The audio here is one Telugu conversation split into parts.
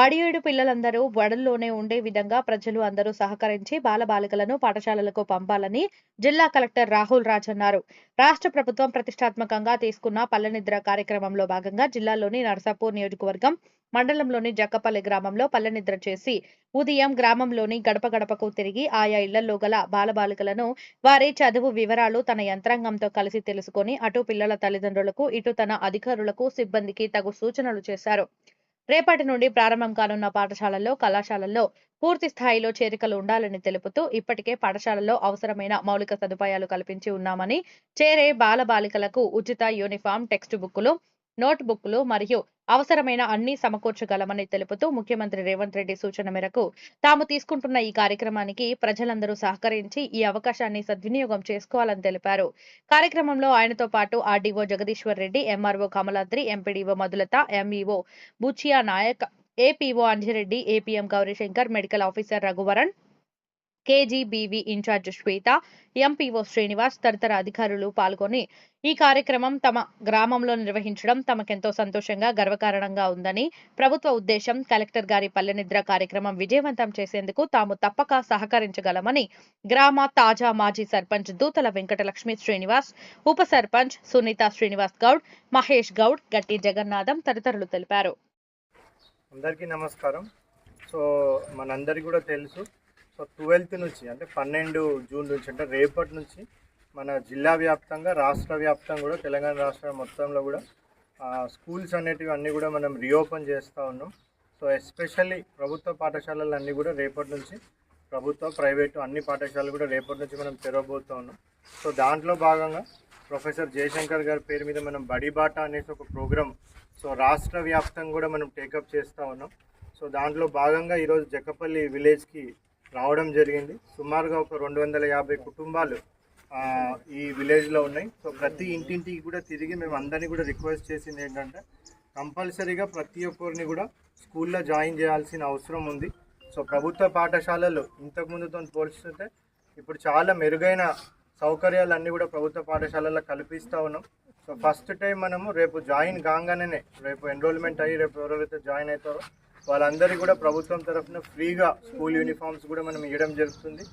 బడియుడు పిల్లలందరూ బడుల్లోనే ఉండే విధంగా ప్రజలు అందరూ సహకరించి బాలబాలికలను పాఠశాలలకు పంపాలని జిల్లా కలెక్టర్ రాహుల్ రాజ్ అన్నారు. రాష్ట్ర ప్రభుత్వం ప్రతిష్టాత్మకంగా తీసుకున్న పల్లెనిద్ర కార్యక్రమంలో భాగంగా జిల్లాలోని నర్సాపూర్ నియోజకవర్గం మండలంలోని జక్కపల్లి గ్రామంలో పల్లెనిద్ర చేసి ఉదయం గ్రామంలోని గడప గడపకు తిరిగి ఆయా ఇళ్ళలో గల బాలబాలికలను వారి చదువు వివరాలు తన యంత్రాంగంతో కలిసి తెలుసుకొని అటు పిల్లల తల్లిదండ్రులకు ఇటు తన అధికారులకు సిబ్బందికి తగు సూచనలు చేశారు. రేపటి నుండి ప్రారంభం కానున్న పాఠశాలల్లో కళాశాలల్లో పూర్తి స్థాయిలో చేరికలు ఉండాలని తెలుపుతూ ఇప్పటికే పాఠశాలల్లో అవసరమైన మౌలిక సదుపాయాలు కల్పించి ఉన్నామని చేరే బాలబాలికలకు ఉచిత యూనిఫామ్ టెక్స్ట్ బుక్కులు నోట్బుక్లు మరియు అవసరమైన అన్ని సమకూర్చగలమని తెలుపుతూ ముఖ్యమంత్రి రేవంత్ రెడ్డి సూచన మేరకు తాము తీసుకుంటున్న ఈ కార్యక్రమానికి ప్రజలందరూ సహకరించి ఈ అవకాశాన్ని సద్వినియోగం చేసుకోవాలని తెలిపారు. కార్యక్రమంలో ఆయనతో పాటు RDO Jagadishwar Reddy MRO Kamaladri MPDO Madhulatha MEO Buchiah Naik APO Anjireddy APM Gaurishankar medical officer Raghuvaran KGBV incharge Shweta MPO Srinivas తదితర అధికారులు పాల్గొని ఈ కార్యక్రమం తమ గ్రామంలో నిర్వహించడం తమకెంతో సంతోషంగా గర్వకారణంగా ఉందని ప్రభుత్వ ఉద్దేశం కలెక్టర్ గారి పల్లెనిద్ర కార్యక్రమం విజయవంతం చేసేందుకు తాము తప్పక సహకరించగలమని గ్రామ తాజా మాజీ సర్పంచ్ దూతల వెంకటలక్ష్మి శ్రీనివాస్ ఉప సర్పంచ్ సునీత శ్రీనివాస్ గౌడ్ మహేష్ గౌడ్ గట్టి జగన్నాథం తదితరులు తెలిపారు. అందరికీ నమస్కారం. సో మనందరికీ కూడా తెలుసు సో ట్వెల్త్ నుంచి అంటే పన్నెండు జూన్ నుంచి అంటే రేపటి నుంచి మన జిల్లా వ్యాప్తంగా రాష్ట్ర వ్యాప్తంగా కూడా తెలంగాణ రాష్ట్ర మొత్తంలో కూడా స్కూల్స్ అనేటివి అన్నీ కూడా మనం రీఓపెన్ చేస్తూ ఉన్నాం. సో ఎస్పెషల్లీ ప్రభుత్వ పాఠశాలలు అన్నీ కూడా రేపటి నుంచి ప్రభుత్వ ప్రైవేటు అన్ని పాఠశాలలు కూడా రేపటి నుంచి మనం తెరవబోతూ ఉన్నాం. సో దాంట్లో భాగంగా ప్రొఫెసర్ జయశంకర్ గారి పేరు మీద మనం బడిబాట అనేసి ఒక ప్రోగ్రామ్ సో రాష్ట్ర వ్యాప్తంగా కూడా మనం టేకప్ చేస్తూ ఉన్నాం. సో దాంట్లో భాగంగా ఈరోజు జక్కపల్లి విలేజ్కి రావడం జరిగింది. సుమారుగా ఒక రెండు వందల యాభై కుటుంబాలు ఈ విలేజ్లో ఉన్నాయి. సో ప్రతి ఇంటింటికి కూడా తిరిగి మేము అందరినీ కూడా రిక్వెస్ట్ చేసింది ఏంటంటే కంపల్సరీగా ప్రతి ఒక్కరిని కూడా స్కూల్లో జాయిన్ చేయాల్సిన అవసరం ఉంది. సో ప్రభుత్వ పాఠశాలలు ఇంతకుముందుతో పోల్చుతుంటే ఇప్పుడు చాలా మెరుగైన సౌకర్యాలు అన్నీ కూడా ప్రభుత్వ పాఠశాలల్లో కల్పిస్తూ ఉన్నాం. సో ఫస్ట్ టైం మనము రేపు జాయిన్ కాగానే రేపు ఎన్రోల్మెంట్ అయ్యి రేపు ఎవరైతే జాయిన్ అవుతారో వాళ్ళందరికీ కూడా ప్రభుత్వం తరఫున ఫ్రీగా స్కూల్ యూనిఫామ్స్ కూడా మనం ఇవ్వడం జరుగుతుంది.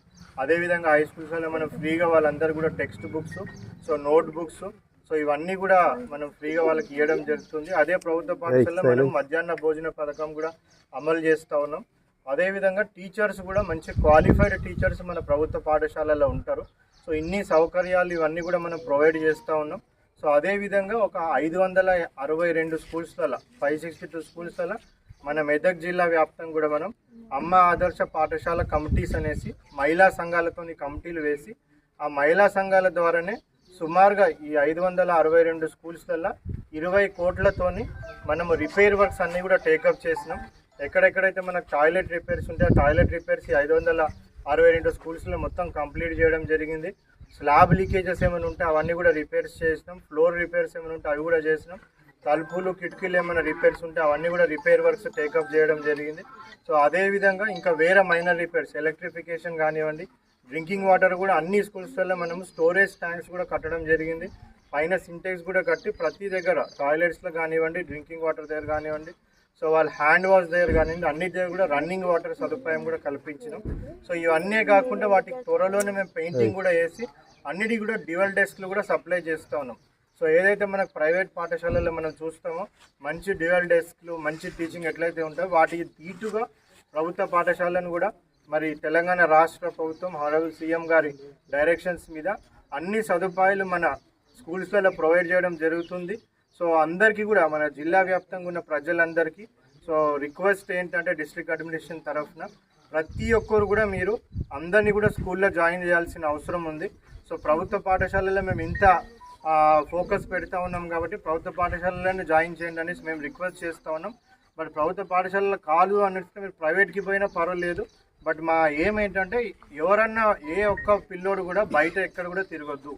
అదేవిధంగా హై స్కూల్స్లో మనం ఫ్రీగా వాళ్ళందరూ కూడా textbooks so notebooks so ఇవన్నీ కూడా మనం ఫ్రీగా వాళ్ళకి ఇవ్వడం జరుగుతుంది. అదే ప్రభుత్వ పాఠశాలలో మనం మధ్యాహ్న భోజన పథకం కూడా అమలు చేస్తూ ఉన్నాం. అదేవిధంగా టీచర్స్ కూడా మంచి క్వాలిఫైడ్ టీచర్స్ మన ప్రభుత్వ పాఠశాలలో ఉంటారు. సో ఇన్ని సౌకర్యాలు ఇవన్నీ కూడా మనం ప్రొవైడ్ చేస్తూ ఉన్నాం. సో అదేవిధంగా ఒక ఐదు వందల అరవై రెండు స్కూల్స్లలో ఫైవ్ సిక్స్టీ టూ స్కూల్స్లలో మన మెదక్ జిల్లా వ్యాప్తంగా కూడా మనం అమ్మ ఆదర్శ పాఠశాల కమిటీస్ అనేసి మహిళా సంఘాలతోని కమిటీలు వేసి ఆ మహిళా సంఘాల ద్వారానే సుమారుగా ఈ ఐదు వందల అరవై రెండు స్కూల్స్లలో ఇరవై కోట్లతోని మనము రిపేర్ వర్క్స్ అన్నీ కూడా టేకప్ చేసినాం. ఎక్కడెక్కడైతే మనకు టాయిలెట్ రిపేర్స్ ఉంటే ఆ టాయిలెట్ రిపేర్స్ ఈ ఐదు వందల అరవై రెండు స్కూల్స్లో మొత్తం కంప్లీట్ చేయడం జరిగింది. స్లాబ్ లీకేజెస్ ఏమైనా ఉంటే అవన్నీ కూడా రిపేర్స్ చేసినాం. ఫ్లోర్ రిపేర్స్ ఏమైనా ఉంటే అవి కూడా చేసినాం. తలుపులు కిటికీలు ఏమైనా రిపేర్స్ ఉంటే అవన్నీ కూడా రిపేర్ వర్క్స్ టేకప్ చేయడం జరిగింది. సో అదే విధంగా ఇంకా వేరే మైనర్ రిపేర్స్ ఎలక్ట్రిఫికేషన్ కానివ్వండి డ్రింకింగ్ వాటర్ కూడా అన్ని స్కూల్స్లలో మనము స్టోరేజ్ ట్యాంక్స్ కూడా కట్టడం జరిగింది. పైన సింటెక్స్ కూడా కట్టి ప్రతి దగ్గర టాయిలెట్స్లో కానివ్వండి డ్రింకింగ్ వాటర్ దగ్గర కానివ్వండి సో వాళ్ళ హ్యాండ్ వాష్ దగ్గర కానివ్వండి అన్ని దగ్గర కూడా రన్నింగ్ వాటర్ సదుపాయం కూడా కల్పించినాం. సో ఇవన్నీ కాకుండా వాటికి త్వరలోనే మేము పెయింటింగ్ కూడా వేసి అన్నిటికీ కూడా డ్యూయల్ డెస్క్లు కూడా సప్లై చేస్తూ ఉన్నాం. సో ఏదైతే మనకు ప్రైవేట్ పాఠశాలలో మనం చూస్తామో మంచి డ్యూయల్ డెస్క్లు మంచి టీచింగ్ ఎట్లయితే ఉంటాయో వాటికి తీటుగా ప్రభుత్వ పాఠశాలను కూడా మరి తెలంగాణ రాష్ట్ర ప్రభుత్వం హరబుల్ సీఎం గారి డైరెక్షన్స్ మీద అన్ని సదుపాయాలు మన స్కూల్స్లలో ప్రొవైడ్ చేయడం జరుగుతుంది. సో అందరికీ కూడా మన జిల్లా వ్యాప్తంగా ఉన్న ప్రజలందరికీ సో రిక్వెస్ట్ ఏంటంటే డిస్ట్రిక్ట్ అడ్మినిస్ట్రేషన్ తరఫున ప్రతి ఒక్కరు కూడా మీరు అందరినీ కూడా స్కూల్లో జాయిన్ చేయాల్సిన అవసరం ఉంది. సో ప్రభుత్వ పాఠశాలలో మేము ఇంత ఫోకస్ పెడతా ఉన్నాం కాబట్టి ప్రభుత్వ పాఠశాలలోనే జాయిన్ చేయండి అనేసి మేము రిక్వెస్ట్ చేస్తూ ఉన్నాం. బట్ ప్రభుత్వ పాఠశాలలో కాదు అన్నట్టు మీరు ప్రైవేట్కి పోయినా పర్వాలేదు. బట్ మా ఏమేంటంటే ఎవరన్నా ఏ ఒక్క పిల్లోడు కూడా బయట ఎక్కడ కూడా తిరగొద్దు.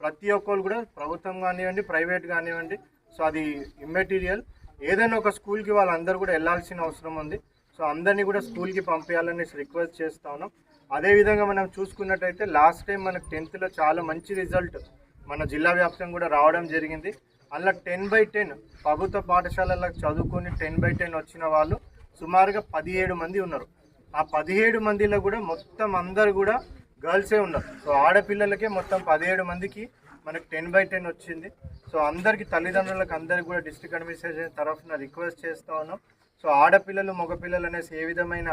ప్రతి ఒక్కరు కూడా ప్రభుత్వం కానివ్వండి ప్రైవేట్ కానివ్వండి సో అది ఇమ్మెటీరియల్ ఏదైనా ఒక స్కూల్కి వాళ్ళందరూ కూడా వెళ్ళాల్సిన అవసరం ఉంది. సో అందరినీ కూడా స్కూల్కి పంపించాలని రిక్వెస్ట్ చేస్తా ఉన్నాం. అదేవిధంగా మనం చూసుకున్నట్టయితే లాస్ట్ టైం మనకు టెన్త్లో చాలా మంచి రిజల్ట్ మన జిల్లా వ్యాప్తంగా కూడా రావడం జరిగింది. అలా టెన్ బై టెన్ ప్రభుత్వ పాఠశాలలకు చదువుకొని టెన్ బై టెన్ వచ్చిన వాళ్ళు సుమారుగా పదిహేడు మంది ఉన్నారు. ఆ పదిహేడు మందిలో కూడా మొత్తం అందరు కూడా గర్ల్సే ఉన్నారు. సో ఆడపిల్లలకే మొత్తం పదిహేడు మందికి మనకి టెన్ బై టెన్ వచ్చింది. సో అందరికి తల్లిదండ్రులకు అందరికి కూడా డిస్ట్రిక్ట్ అడ్మినిస్ట్రేషన్ తరఫున రిక్వెస్ట్ చేస్తూ ఉన్నాం. సో ఆడపిల్లలు మగపిల్లలు అనేసి ఏ విధమైన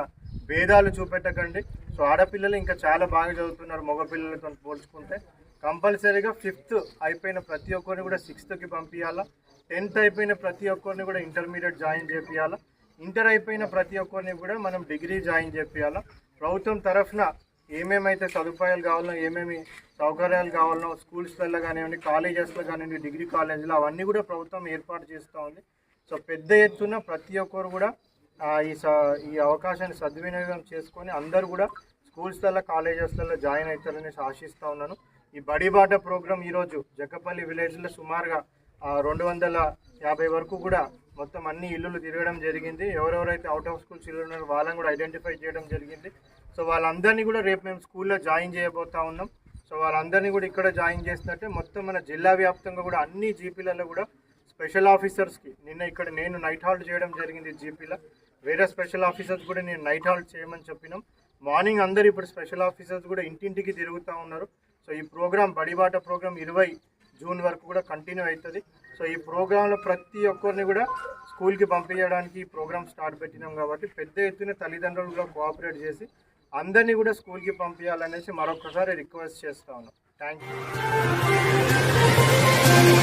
భేదాలు చూపెట్టకండి. సో ఆడపిల్లలు ఇంకా చాలా బాగా చదువుతున్నారు మగపిల్లలతో పోల్చుకుంటే. కంపల్సరీగా ఫిఫ్త్ అయిపోయిన ప్రతి ఒక్కరిని కూడా సిక్స్త్కి పంపించాలా టెన్త్ అయిపోయిన ప్రతి ఒక్కరిని కూడా ఇంటర్మీడియట్ జాయిన్ చేపియాలా. ఇంటర్ అయిపోయిన ప్రతి ఒక్కరిని కూడా మనం డిగ్రీ జాయిన్ చేపియాలా. ప్రభుత్వం తరఫున ఏమేమైతే సదుపాయాలు కావాలనో ఏమేమి సౌకర్యాలు కావాలనో స్కూల్స్లలో కానివ్వండి కాలేజెస్లో కానివ్వండి డిగ్రీ కాలేజీలో అవన్నీ కూడా ప్రభుత్వం ఏర్పాటు చేస్తూ ఉంది. సో పెద్ద ఎత్తున ప్రతి ఒక్కరు కూడా ఈ స ఈ అవకాశాన్ని సద్వినియోగం చేసుకొని అందరూ కూడా స్కూల్స్లలో కాలేజెస్లలో జాయిన్ అవుతారని ఆశిస్తూ ఉన్నాను. ఈ బడిబాట ప్రోగ్రాం ఈరోజు జక్కపల్లి విలేజ్లో సుమారుగా రెండు వందల యాభై వరకు కూడా మొత్తం అన్ని ఇల్లులు తిరగడం జరిగింది. ఎవరెవరైతే అవుట్ ఆఫ్ స్కూల్ చిల్డ్రన్ ఉన్నారో వాళ్ళని కూడా ఐడెంటిఫై చేయడం జరిగింది. సో వాళ్ళందరినీ కూడా రేపు మేము స్కూల్లో జాయిన్ చేయబోతా ఉన్నాం. సో వాళ్ళందరినీ కూడా ఇక్కడ జాయిన్ చేసినట్టే మొత్తం మన జిల్లా వ్యాప్తంగా కూడా అన్ని జీపీలలో కూడా స్పెషల్ ఆఫీసర్స్కి నిన్న ఇక్కడ నేను నైట్ హాల్ట్ చేయడం జరిగింది జీపీలో వేరే స్పెషల్ ఆఫీసర్స్ కూడా నేను నైట్ హాల్ట్ చేయమని చెప్పినాం. మార్నింగ్ అందరు ఇప్పుడు స్పెషల్ ఆఫీసర్స్ కూడా ఇంటింటికి తిరుగుతూ ఉన్నారు. సో ఈ ప్రోగ్రామ్ బడిబాట ప్రోగ్రామ్ ఇరవై జూన్ వరకు కూడా కంటిన్యూ అవుతుంది. సో ఈ ప్రోగ్రాంలో ప్రతి ఒక్కరిని కూడా స్కూల్కి పంపించడానికి ఈ ప్రోగ్రామ్ స్టార్ట్ పెట్టినాం కాబట్టి పెద్ద ఎత్తున తల్లిదండ్రులు కూడా కోఆపరేట్ చేసి అందరినీ కూడా స్కూల్కి పంపించాలనేసి మరొకసారి రిక్వెస్ట్ చేస్తా ఉన్నాం. Thank you